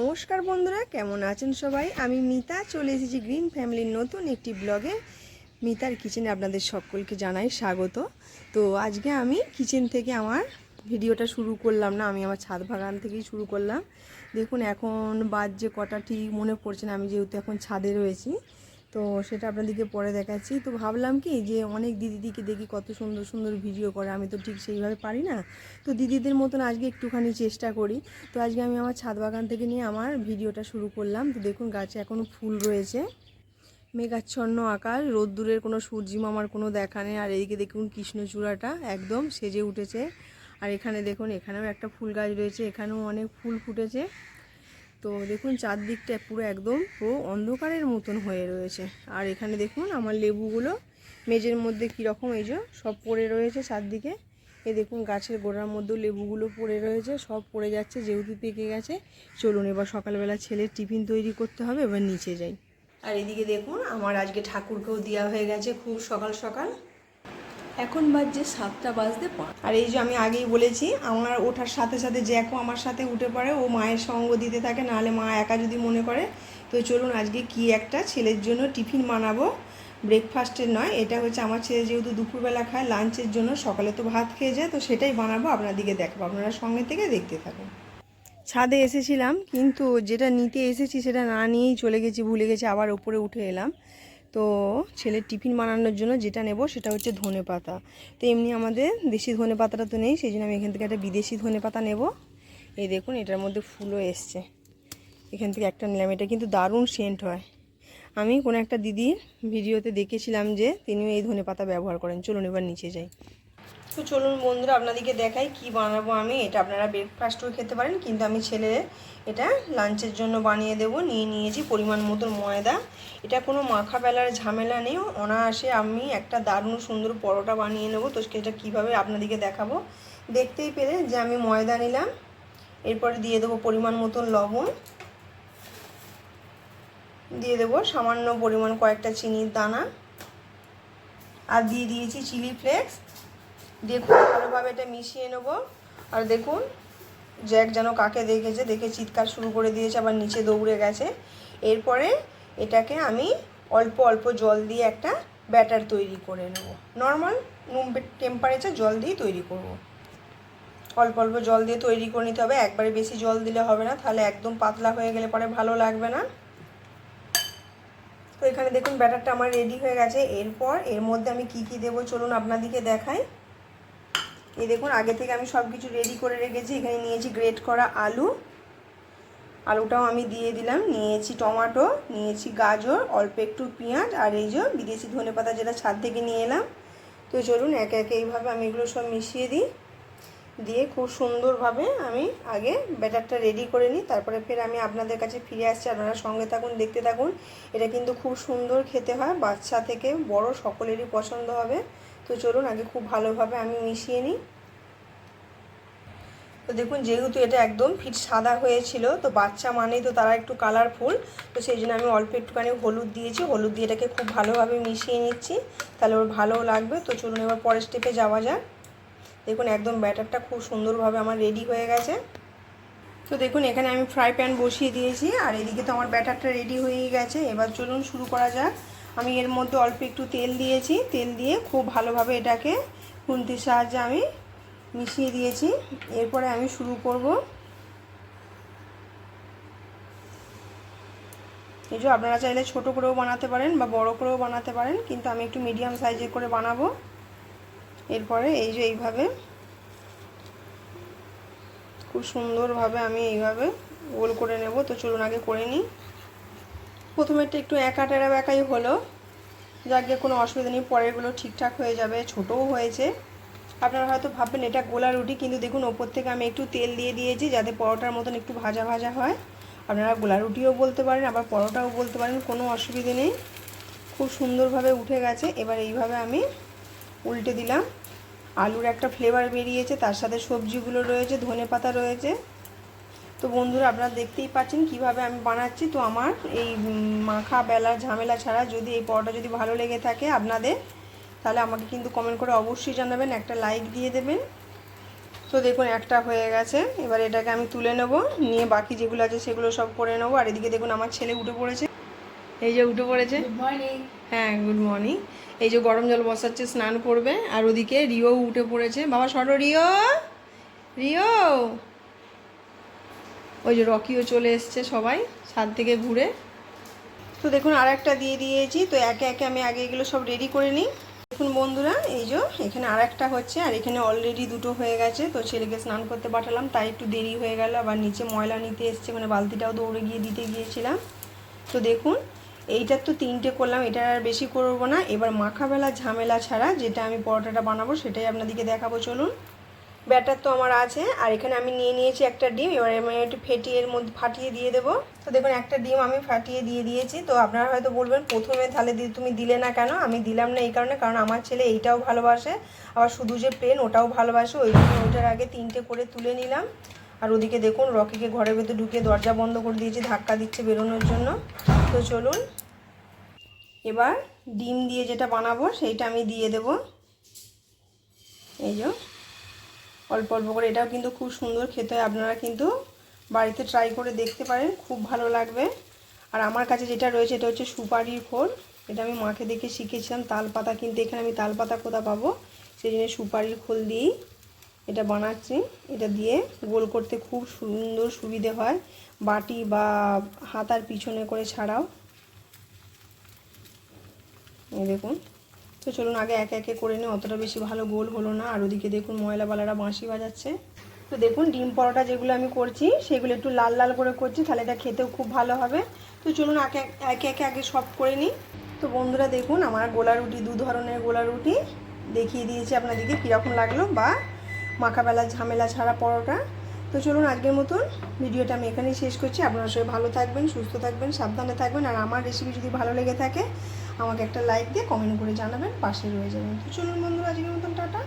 নমস্কার বন্ধুরা, কেমন আছেন সবাই? আমি মিতা, চলে এসেছি গ্রিন ফ্যামিলির নতুন একটি ব্লগে। মিতার কিচেনে আপনাদের সকলকে জানাই স্বাগত। তো আজকে আমি কিচেন থেকে আমার ভিডিওটা শুরু করলাম না, আমি আমার ছাদ বাগান থেকেই শুরু করলাম। দেখুন, এখন বাজে কটা, ঠিক মনে পড়ছে না, আমি যেহেতু এখন ছাদে রয়েছি। তো সেটা আপনাদেরকে পরে দেখাচ্ছি। তো ভাবলাম কি যে অনেক দিদিদিকে দেখি কত সুন্দর সুন্দর ভিডিও করে। আমি তো ঠিক সেইভাবে পারি না। তো দিদিদের মতন আজকে একটুখানি চেষ্টা করি। তো আজকে আমি আমার ছাদ বাগান থেকে নিয়ে আমার ভিডিওটা শুরু করলাম। তো দেখুন গাছে এখনও ফুল রয়েছে। মেঘাচ্ছন্ন আকাশ রোদ্দুরের কোনো সূর্যি মামার কোনো দেখা নেই। আর এইদিকে দেখুন কৃষ্ণচূড়াটা একদম সেজে উঠেছে। আর এখানে দেখুন, এখানেও একটা ফুল গাছ রয়েছে। এখানেও অনেক ফুল ফুটেছে। তো দেখুন চারদিকটা পুরো একদম পুরো অন্ধকারের মতন হয়ে রয়েছে। আর এখানে দেখুন আমার লেবুগুলো মেজের মধ্যে কীরকম এই যে সব পড়ে রয়েছে চারদিকে। এ দেখুন গাছের গোড়ার মধ্যেও লেবুগুলো পড়ে রয়েছে, সব পড়ে যাচ্ছে, যেহেতু পেকে গেছে। চলুন এবার সকালবেলা ছেলের টিফিন তৈরি করতে হবে, এবার নিচে যাই। আর এদিকে দেখুন আমার আজকে ঠাকুরকেও দেওয়া হয়ে গেছে খুব সকাল সকাল। এখন বাজছে সাতটা বাজতে পাঁচ আর এই যে আমি আগেই বলেছি, আমার ওঠার সাথে সাথে জ্যাকও আমার সাথে উঠে পড়ে, ও মায়ের সঙ্গ দিতে থাকে, নাহলে মা একা যদি মনে করে, তো চলুন আজকে কি একটা ছেলের জন্য টিফিন বানাবো। ব্রেকফাস্টের নয়, এটা হচ্ছে আমার ছেলে যেহেতু দুপুরবেলা খায়, লাঞ্চের জন্য সকালে তো ভাত খেয়ে যায়, তো সেটাই বানাবো আপনাদেরকে দেখাবো, আপনারা সঙ্গে থেকে দেখতে থাকুন। ছাদে এসেছিলাম, কিন্তু যেটা নিতে এসেছি সেটা না নিয়েই চলে গেছি, ভুলে গেছি, আবার ওপরে উঠে এলাম। তো ছেলের টিফিন বানানোর জন্য যেটা নেব সেটা হচ্ছে ধনে পাতা। তো এমনি আমাদের দেশি ধনে পাতাটা তো নেই, সেই জন্য আমি এখান থেকে একটা বিদেশি ধনে পাতা নেব। এই দেখুন, এটার মধ্যে ফুলও এসছে। এখান থেকে একটা নিলাম, এটা কিন্তু দারুণ সেন্ট হয়। আমি কোনো একটা দিদির ভিডিওতে দেখেছিলাম যে তিনিও এই ধনে পাতা ব্যবহার করেন। চলুন এবার নিচে যাই। তো চলুন বন্ধুরা, আপনাদেরকে দেখাই কি বানাবো আমি। এটা আপনারা ব্রেকফাস্টও খেতে পারেন, কিন্তু আমি ছেলে, এটা লাঞ্চের জন্য বানিয়ে দেব। নিয়ে নিয়েছি পরিমাণ মতন ময়দা। এটা কোনো মাখা বেলার ঝামেলা নেই। অনায়াসে আমি একটা দারুণ সুন্দর পরোটা বানিয়ে নেব। তো সেটা কীভাবে আপনাদেরকে দেখাবো। দেখতেই পেলে যে আমি ময়দা নিলাম। এরপরে দিয়ে দেবো পরিমাণ মতন লবণ। দিয়ে দেবো সামান্য পরিমাণ কয়েকটা চিনির দানা। আর দিয়ে দিয়েছি চিলি ফ্লেক্স দিয়ে খুব ভালোভাবে এটা মিশিয়ে নেব। আর দেখুন, জ্যাক যেন কাকে দেখেছে, দেখে চিৎকার শুরু করে দিয়েছে, আবার নিচে দৌড়ে গেছে। এরপরে এটাকে আমি অল্প অল্প জল দিয়ে একটা ব্যাটার তৈরি করে নেব। নর্মাল রুম টেম্পারেচার জল দিয়ে তৈরি করব। অল্প অল্প জল দিয়ে তৈরি করে নিতে হবে। একবারে বেশি জল দিলে হবে না, তাহলে একদম পাতলা হয়ে গেলে পরে ভালো লাগবে না। তো এখানে দেখুন, ব্যাটারটা আমার রেডি হয়ে গেছে। এরপর এর মধ্যে আমি কি কি দেবো, চলুন আপনাদেরকে দেখাই। এই দেখুন, আগে থেকে আমি সব কিছু রেডি করে রেখেছি। এখানে নিয়েছি গ্রেট করা আলু। আলুটাও আমি দিয়ে দিলাম। নিয়েছি টমাটো, নিয়েছি গাজর, অল্প একটু পেঁয়াজ আর এই যে বিদেশি ধনে পাতা যেটা ছাদ থেকে নিয়ে এলাম। তো চলুন, একে একে এইভাবে আমি এগুলো সব মিশিয়ে দিই। দিয়ে খুব সুন্দরভাবে আমি আগে ব্যাটারটা রেডি করে নিই, তারপরে ফের আমি আপনাদের কাছে ফিরে আসছি। আপনারা সঙ্গে থাকুন, দেখতে থাকুন। এটা কিন্তু খুব সুন্দর খেতে হয়, বাচ্চা থেকে বড় সকলেরই পছন্দ হবে। তো চলুন, আগে খুব ভালোভাবে আমি মিশিয়ে নিই। তো দেখুন, যেহেতু এটা একদম ফিট সাদা হয়েছিল, তো বাচ্চা মানেই তো তারা একটু কালারফুল তো সেই জন্য আমি অল্প একটুখানি হলুদ দিয়েছি। হলুদ দিয়ে এটাকে খুব ভালোভাবে মিশিয়ে নিচ্ছি। তাহলে ওর ভালোও লাগবে। তো চলুন, এবার পরের স্টেপে যাওয়া যাক। দেখুন, একদম ব্যাটারটা খুব সুন্দরভাবে আমার রেডি হয়ে গেছে। তো দেখুন, এখানে আমি ফ্রাই প্যান বসিয়ে দিয়েছি, আর এদিকে তো আমার ব্যাটারটা রেডি হয়ে গেছে। এবার চলুন শুরু করা যাক। আমি এর মধ্যে অল্প একটু তেল দিয়েছি। তেল দিয়ে খুব ভালোভাবে এটাকে খুন্তির সাহায্যে আমি মিশিয়ে দিয়েছি। এরপরে আমি শুরু করব। এই যে আপনারা চাইলে ছোট করেও বানাতে পারেন বা বড় করেও বানাতে পারেন, কিন্তু আমি একটু মিডিয়াম সাইজের করে বানাবো। এরপরে এই যে এইভাবে খুব সুন্দরভাবে আমি এইভাবে গোল করে নেব। তো চলুন আগে করে নিই। প্রথমে একটু একা টেরা বেঁকাই হলো। যাকে কোনো অসুবিধা নেই, পরেরগুলো ঠিকঠাক হয়ে যাবে, ছোটও হয়েছে। আপনারা হয়তো ভাববেন এটা গোলা রুটি, কিন্তু দেখুন, ওপর থেকে আমি একটু তেল দিয়ে দিয়েছি যাতে পরোটার মতন একটু ভাজা ভাজা হয়। আপনারা গোলা রুটিও বলতে পারেন, আবার পরোটাও বলতে পারেন, কোনো অসুবিধে নেই। খুব সুন্দরভাবে উঠে গেছে। এবার এইভাবে আমি উল্টে দিলাম। আলুর একটা ফ্লেভার বেরিয়েছে, তার সাথে সবজিগুলো রয়েছে, ধনে পাতা রয়েছে। তো বন্ধুরা, আপনারা দেখতেই পাচ্ছেন কীভাবে আমি বানাচ্ছি। তো আমার এই মাখা বেলা ঝামেলা ছাড়া যদি এই পরোটা যদি ভালো লেগে থাকে আপনাদের, তাহলে আমাকে কিন্তু কমেন্ট করে অবশ্যই জানাবেন, একটা লাইক দিয়ে দেবেন। তো দেখুন, একটা হয়ে গেছে। এবার এটাকে আমি তুলে নেব, নিয়ে বাকি যেগুলো আছে সেগুলো সব করে নেব। আর এদিকে দেখুন, আমার ছেলে উঠে পড়েছে। এই যে উঠে পড়েছে। হ্যাঁ গুড মর্নিং এই যে গরম জল বসাচ্ছে, স্নান করবে, আর ওদিকে রিও উঠে পড়েছে। বাবা, সরো রিও! রিও! ওই যে রকিও চলে এসছে সবাই, ছাদ থেকে ঘুরে। তো দেখুন আর একটা দিয়ে দিয়েছি। তো একে একে আমি আগে এগুলো সব রেডি করে নিই। দেখুন বন্ধুরা, এই যে এখানে আর একটা হচ্ছে, আর এখানে অলরেডি দুটো হয়ে গেছে। তো ছেলেকে স্নান করতে পাঠালাম, তাই একটু দেরি হয়ে গেল। আবার নিচে ময়লা নিতে এসছে মানে বালতিটাও দৌড়ে গিয়ে দিতে গিয়েছিলাম। তো দেখুন এইটার তো তিনটে করলাম, এটা আর বেশি করব না। এবার মাখাবেলা ঝামেলা ছাড়া যেটা আমি পরোটাটা বানাবো সেটাই আপনাদেরকে দেখাবো, চলুন। ব্যাটার তো আমার আছে, আর এখানে আমি নিয়ে নিয়েছি একটা ডিম, এবার আমি একটু ফেটিয়ে এর মধ্যে ফাটিয়ে দিয়ে দেবো। তো দেখুন, একটা ডিম আমি ফাটিয়ে দিয়ে দিয়েছি, তো আপনারা হয়তো বলবেন, প্রথমে তাহলে তুমি দিলে না কেন? আমি দিলাম না এই কারণে, কারণ আমার ছেলে এইটাও ভালোবাসে, আবার শুধু যে প্লেন ওটাও ভালোবাসে, ওই জন্য ওইটার আগে তিনটে করে তুলে নিলাম। আর ওদিকে দেখুন, রকিকে ঘরের ভেতর ঢুকিয়ে দরজা বন্ধ করে দিয়েছি, ধাক্কা দিচ্ছে বেরোনোর জন্য। তো চলুন। এবার ডিম দিয়ে যেটা বানাবো, সেইটা আমি দিয়ে দেব। এই যে, অল্প অল্প করে। এটাও কিন্তু খুব সুন্দর খেতে হয়। আপনারা কিন্তু বাড়িতে ট্রাই করে দেখতে পারেন, খুব ভালো লাগবে। আর আমার কাছে যেটা রয়েছে, এটা হচ্ছে সুপারির খোল। এটা আমি মাকে দেখে শিখেছিলাম। তাল পাতা কিন্তু এখানে আমি তাল পাতা কোথা পাবো? সেই জন্য সুপারির খোল দিয়েই এটা বানাচ্ছি। এটা দিয়ে গোল করতে খুব সুন্দর সুবিধে হয়। বাটি বা হাতার পিছনে করে ছাড়াও। দেখুন। তো চলুন আগে একে একে করে নিই, অতটা বেশি ভালো গোল হলো না। আর ওদিকে দেখুন ময়লাবালারা বাঁশি বাজাচ্ছে। তো দেখুন, ডিম পরোটা যেগুলো আমি করছি, সেগুলো একটু লাল লাল করে করছি, তাহলে এটা খেতেও খুব ভালো হবে। তো চলুন একে একে একে আগে সব করে নিই। তো বন্ধুরা দেখুন, আমার গোলা রুটি, দু ধরনের গোলা রুটি। দেখিয়ে দিয়েছি আপনাদেরকে কীরকম লাগল বা মাখাবেলা ঝামেলা ছাড়া পরোটা। তো চলুন আজকের মতন ভিডিওটা আমি এখানেই শেষ করছি। আপনারা সবাই ভালো থাকবেন, সুস্থ থাকবেন, সাবধানে থাকবেন। আর আমার রেসিপি যদি ভালো লেগে থাকে, আমাকে একটা লাইক দিয়ে কমেন্ট করে জানাবেন, পাশে রয়ে যাবেন। তো চলুন বন্ধুরা, আজকের মতন টাটা।